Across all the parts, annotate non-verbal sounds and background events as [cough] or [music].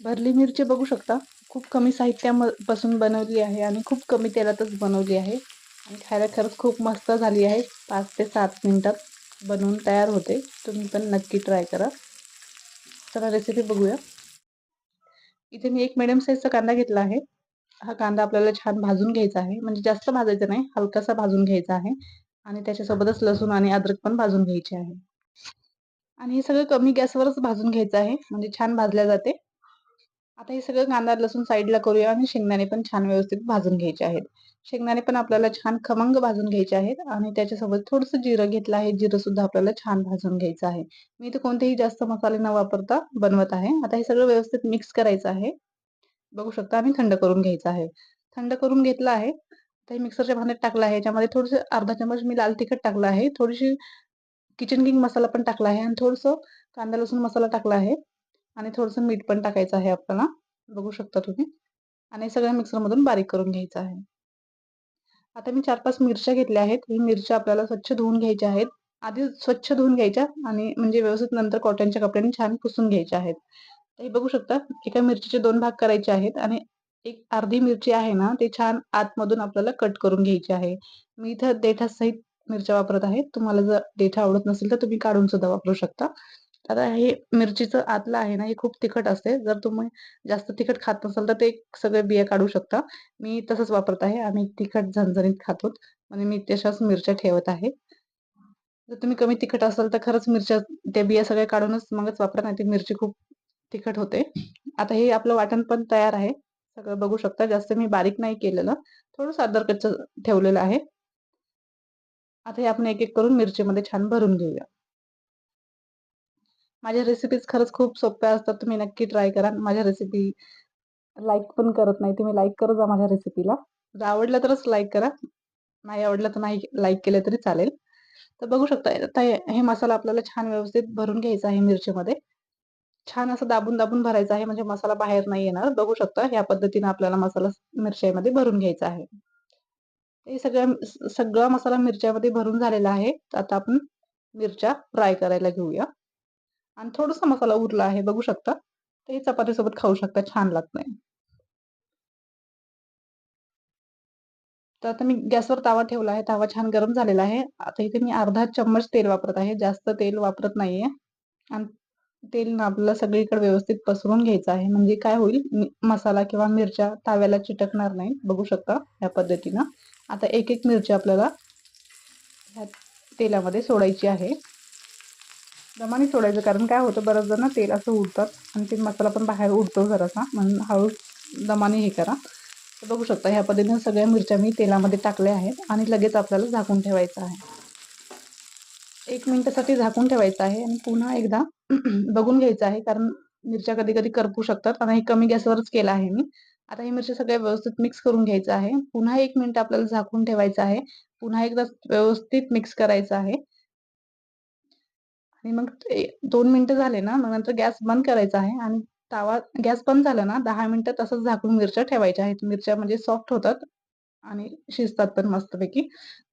भरली मिरची बघू शकता. खूप कमी साहित्यापासून बनवली आहे आणि खूप कमी तेलातच बनवली आहे. आणि खायला खरंच खूप मस्त झाली आहे. पाच ते सात मिनटात बनवून तयार होते. तुम्ही पण नक्की ट्राय करा. चला रेसिपी बघूया. इथे मी एक मिडियम साईजचा कांदा घेतला आहे. हा कांदा आपल्याला छान भाजून घ्यायचा आहे. म्हणजे जास्त भाजायचा नाही हलकासा भाजून घ्यायचा आहे. आणि त्याच्यासोबतच लसूण आणि अद्रक पण भाजून घ्यायचे आहे. आणि हे सगळं कमी गॅसवरच भाजून घ्यायचं आहे. म्हणजे छान भाजल्या जाते. आता हे सगळं कांदा लसूण साईडला करूया आणि शेंगदाणे पण छान व्यवस्थित भाजून घ्यायचे आहेत. शेंगदाणे पण आपल्याला छान खमंग भाजून घ्यायचे आहेत आणि त्याच्यासोबत थोडंसं जिरं घेतलं आहे. जिरं सुद्धा आपल्याला छान भाजून घ्यायचं आहे. मी इथे कोणतेही जास्त मसाले न वापरता बनवत आहे. आता हे सगळं व्यवस्थित मिक्स करायचं आहे. बघू शकता आणि थंड करून घ्यायचं आहे. थंड करून घेतलं आहे. तर मिक्सरच्या भांड्यात टाकलं आहे. याच्यामध्ये थोडंसं अर्धा चमच मी लाल तिखट टाकलं आहे. थोडीशी किचन किंग मसाला पण टाकला आहे आणि थोडंसं कांदा लसूण मसाला टाकला आहे. आणि थोडंसं मीठ पण टाकायचं आहे आपल्याला. बघू शकता तुम्ही. आणि सगळ्या मिक्सरमधून बारीक करून घ्यायचं आहे. आता मी चार पाच मिरच्या घेतल्या आहेत. ही मिरच्या आपल्याला स्वच्छ धुवून घ्यायच्या आहेत. आधी स्वच्छ धुवून घ्यायच्या आणि म्हणजे व्यवस्थित नंतर कॉटनच्या कपड्याने छान पुसून घ्यायच्या आहेत. हे बघू शकता एका मिरचीचे दोन भाग करायचे आहेत आणि एक अर्धी मिरची आहे ना ते छान आतमधून आपल्याला कट करून घ्यायची आहे. मी इथं देठासहित मिरच्या वापरत आहे. तुम्हाला जर देठा आवडत नसेल तर तुम्ही काढून सुद्धा वापरू शकता. आता हे मिरचीचं आतलं आहे ना हे खूप तिखट असते. जर तुम्ही जास्त तिखट खात नसाल तर ते सगळे बिया काढू शकता. मी तसंच वापरत आहे. आम्ही तिखट झणझणीत खातो म्हणजे मी तशाच मिरच्या ठेवत आहे. जर तुम्ही कमी तिखट असाल तर खरंच मिरच्या त्या बिया सगळ्या काढूनच मगच वापरा नाही ती मिरची खूप तिखट होते. आता हे आपलं वाटण पण तयार आहे. सगळं बघू शकता. जास्त मी बारीक नाही केलेलं. थोडं अदरकच ठेवलेलं आहे. आता हे आपण एक एक करून मिरचीमध्ये छान भरून घेऊया. माझ्या रेसिपीज खरंच खूप सोप्या असतात. तुम्ही नक्की ट्राय करा. माझ्या रेसिपी लाईक पण करत नाही. तुम्ही लाईक करत जा माझ्या रेसिपीला जर आवडलं तरच लाईक करा. नाही आवडलं तर नाही लाईक केलं तरी चालेल. तर बघू शकता आता हे मसाला आपल्याला छान व्यवस्थित भरून घ्यायचा आहे मिरचीमध्ये. छान असं दाबून दाबून भरायचं आहे. म्हणजे मसाला बाहेर नाही येणार. बघू शकता ह्या पद्धतीने आपल्याला मसाला मिरच्यामध्ये भरून घ्यायचा आहे. हे सगळ्या सगळा मसाला मिरच्यामध्ये भरून झालेला आहे. आता आपण मिरच्या फ्राय करायला घेऊया. आणि थोडासा मसाला उरला आहे बघू शकता. तर हे चपातीसोबत खाऊ शकता छान लागत नाही तर आता मी गॅसवर तावा ठेवला आहे तावा छान गरम झालेला आहे. आता इथे मी अर्धा चम्मच तेल वापरत आहे जास्त तेल वापरत नाहीये. आणि तेल आपल्याला सगळीकडे व्यवस्थित पसरून घ्यायचं आहे. म्हणजे काय होईल मसाला किंवा मिरच्या ताव्याला चिटकणार नाही बघू शकता या पद्धतीनं. आता एक एक मिरची आपल्याला ह्या तेलामध्ये सोडायची आहे. दमाने सोडायचं कारण काय होतं बरंच जण तेल असं उडतात आणि ते मसाला पण बाहेर उडतो जरासा. म्हणून हळू दमाने हे करा. तर बघू शकता ह्या पद्धतीने सगळ्या मिरच्या मी तेलामध्ये टाकल्या आहेत आणि लगेच आपल्याला झाकून ठेवायचं आहे. एक मिनटासाठी झाकून ठेवायचं आहे आणि पुन्हा एकदा [clears throat] बघून घ्यायचं आहे कारण मिरच्या कधी कधी करपू शकतात. आणि हे कमी गॅसवरच केला आहे मी. आता ही मिरची सगळ्या व्यवस्थित मिक्स करून घ्यायचं आहे. पुन्हा एक मिनिट आपल्याला झाकून ठेवायचं आहे. पुन्हा एकदा व्यवस्थित मिक्स करायचं आहे. आणि मग दोन मिनिटं झाले ना मग नंतर गॅस बंद करायचा आहे आणि तावा गॅस बंद झाला ना दहा मिनिटं तसंच झाकून मिरच्या ठेवायच्या आहेत. मिरच्या म्हणजे सॉफ्ट होतात आणि शिजतात पण मस्तपैकी.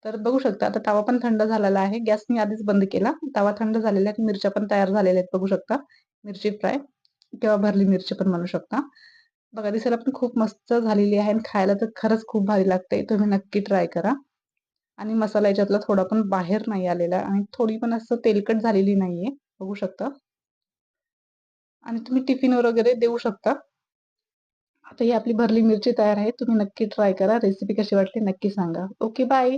तर बघू शकता आता तवा पण थंड झालेला आहे. गॅस मी आधीच बंद केला. तवा थंड झालेला आहे मिरच्या पण तयार झालेल्या आहेत बघू शकता. मिरची फ्राय किंवा भरली मिरची पण म्हणू शकता. बघा दिसायला पण खूप मस्त झालेली आहे आणि खायला तर खरंच खूप भारी लागते. तुम्ही नक्की ट्राय करा. आणि मसाला याच्यातला थोडा पण बाहेर नाही आलेला आणि थोडी पण असं तेलकट झालेली नाहीये. बघू शकता. आणि तुम्ही टिफिन वगैरे देऊ शकता. आता ही आपली भरली मिरची तयार आहे. तुम्ही नक्की ट्राय करा. रेसिपी कशी वाटली नक्की सांगा. Okay bye